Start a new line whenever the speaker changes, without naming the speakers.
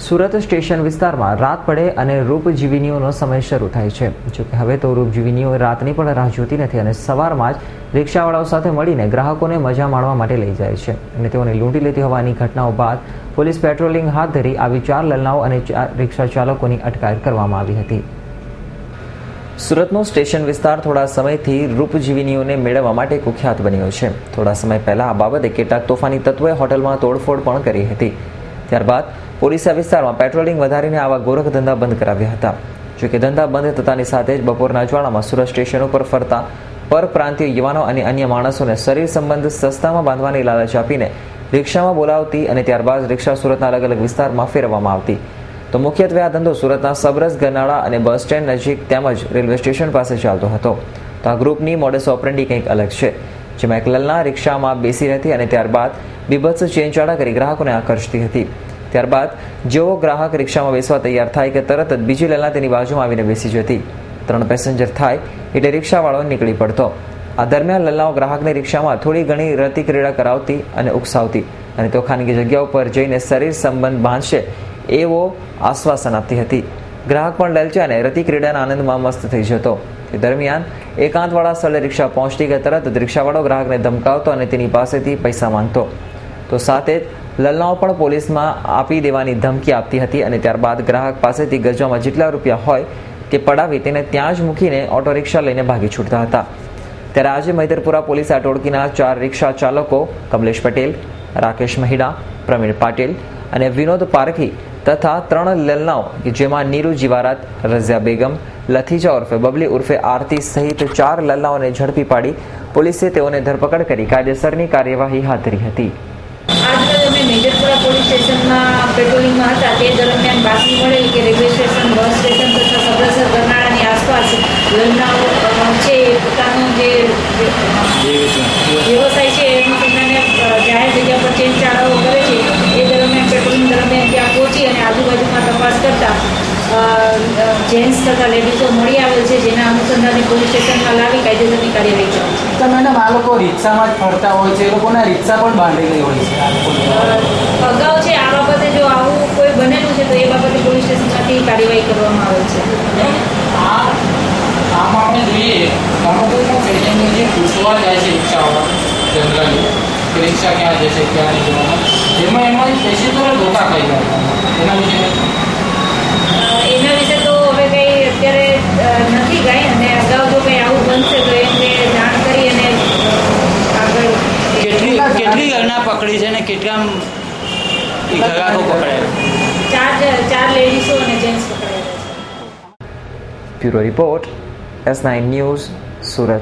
Surat station વિસ્તારમાં રાત પડે અને રૂપજીવિનીઓનો સમય શરૂ થાય છે. જોકે હવે તો રૂપજીવિનીઓ રાતની પણ રાહ જોતી નથી અને સવારમાં જ રિક્ષાવાળાઓ સાથે મળીને ગ્રાહકોને મજા માણવા માટે લઈ જાય છે અને તેઓને લૂંટી લેતી હોવાની ઘટનાઓ બાદ પોલીસ પેટ્રોલિંગ હાથ ધરી આવી ચાર લલનાઓ અને રિક્ષા ચાલકોની અટકાયત કરવામાં આવી હતી. સુરતનો સ્ટેશન વિસ્તાર થોડા સમયથી રૂપજીવિનીઓને મેળવવા માટે કુખ્યાત બન્યો છે. થોડા સમય પહેલા આ બાબતે કેટલાક તોફાની તત્વોએ હોટલમાં તોડફોડ પણ કરી હતી. ત્યારબાદ પોલીસે વિસ્તારમાં પેટ્રોલિંગ વધારીને આવા ગોરખ ધંધા બંધ કરાવ્યા હતા. જોકે ધંધા બંધ થતાની સાથે જ બપોરના જ્વાળામાં સુરત સ્ટેશન ઉપર ફરતા પરપ્રાંતીય યુવાનો અને અન્ય માણસોને શરીર સંબંધ સસ્તામાં બાંધવાની લાલચ આપીને રિક્ષામાં બોલાવતી અને ત્યારબાદ રિક્ષા સુરતના અલગ અલગ વિસ્તારમાં ફેરવવામાં આવતી. તો મુખ્યત્વે આ ધંધો સુરતના સબરસ, ગરનાળા અને બસ સ્ટેન્ડ નજીક તેમજ રેલવે સ્ટેશન પાસે ચાલતો હતો. તો આ ગ્રુપની મોડેસ ઓપરેન્ડી કંઈક અલગ છે, જેમાં એક લલના રિક્ષામાં બેસી રહેતી અને ત્યારબાદ બીભત્સ ચેનચાળા કરી ગ્રાહકોને આકર્ષતી હતી. ત્યારબાદ જેવો ગ્રાહક રિક્ષામાં બેસવા તૈયાર થાય કે તરત જ બીજી લલના તેની બાજુમાં આવીને બેસી જતી. ત્રણ પેસેન્જર થાય એટલે રિક્ષાવાળો નીકળી પડતો. આ દરમિયાન લલ્લાઓ ગ્રાહકને રિક્ષામાં થોડી ઘણી રતિ ક્રીડા કરાવતી અને ઉકસાવતી અને તો ખાનગી જગ્યાઓ પર જઈને શરીર સંબંધ બાંધશે એવો આશ્વાસન આપતી હતી. ગ્રાહક પણ લલચાને રતિ ક્રીડાના આનંદમાં મસ્ત થઈ જતો. તે દરમિયાન એકાંતવાળા સ્થળે રિક્ષા પહોંચતી કે તરત રિક્ષાવાળો ગ્રાહકને ધમકાવતો અને તેની પાસેથી પૈસા માંગતો. તો સાથે જ લલનાઓ પણ પોલીસમાં આપી દેવાની ધમકી આપતી હતી અને ત્યારબાદ ગ્રાહક પાસેથી ગજવામાં જેટલા રૂપિયા હોય તે પડાવી તેને ત્યાં જ મૂકીને ઓટો રિક્ષા લઈને ભાગી છૂટતા હતા. ત્યારે આજે મૈદરપુરા પોલીસ આ ટોળકીના ચાર રિક્ષા ચાલકો કમલેશ પટેલ, રાકેશ મહિડા, પ્રવીણ પાટીલ અને વિનોદ પારખી તથા ત્રણ લલનાઓ કે જેમાં નીરુ જીવારાત, રઝિયા બેગમ, લથીજા ઉર્ફે બબલી ઉર્ફે આરતી સહિત ચાર લલનાઓને ઝડપી પાડી પોલીસે તેઓને ધરપકડ કરી કાયદેસરની કાર્યવાહી હાથ ધરી હતી.
સ્ટેશનમાં પેટ્રોલિંગમાં હતા. તે દરમિયાન બાતમી મળેલી કે રેલવે સ્ટેશન બસ સ્ટેશન તથા સબરસર ગરનાળાની આસપાસ લગ્નાઓ છે એ પોતાનો જે વ્યવસાય છે. એનું પોતાને જાહેર જગ્યા પર ચેન ચાળાઓ કરે છે. એ દરમિયાન પેટ્રોલિંગ દરમિયાન ત્યાં પહોંચી અને આજુબાજુમાં તપાસ કરતા જેન્ટ્સ તથા લેડીઝો મળી આવેલ છે જેના અનુસંધાને પોલીસ સ્ટેશનમાં લાવી કાયદેસરની કાર્યવાહી કરી છે.
તો મેડમ આ લોકો રિક્ષામાં જ ફરતા હોય છે. એ લોકોના રિક્ષા પણ બાંધેલી હોય છે. આ લોકોની
અગાઉ છે આ બાબતે જો આવું કોઈ બનેલું છે તો એ બાબતે પોલીસ સ્ટેશનમાંથી કાર્યવાહી કરવામાં આવે છે
આ આમ આપણે જોઈએ તો અમુક લોકો પેસેન્જર જે પૂછવા જાય છે રિક્ષાવાળા જનરલી કે રિક્ષા ક્યાં જશે ક્યાં નહીં જવાનું એમાં એમાં પેસેન્જરો ધોકા ખાઈ જાય એના વિશે
એના વિશે તો હવે કંઈ અત્યારે નથી કાંઈ. અને અગાઉ જો કંઈ આવું બનશે તો એમને જાણ કરી અને આગળ
કેટલી કેટલી ઘરના પકડી છે ને કેટલા ગ્રાહકો પકડાય?
ચાર ચાર લેડીઝો અને જેન્ટ્સ પકડાયેલા
Bureau Report S9 News Surat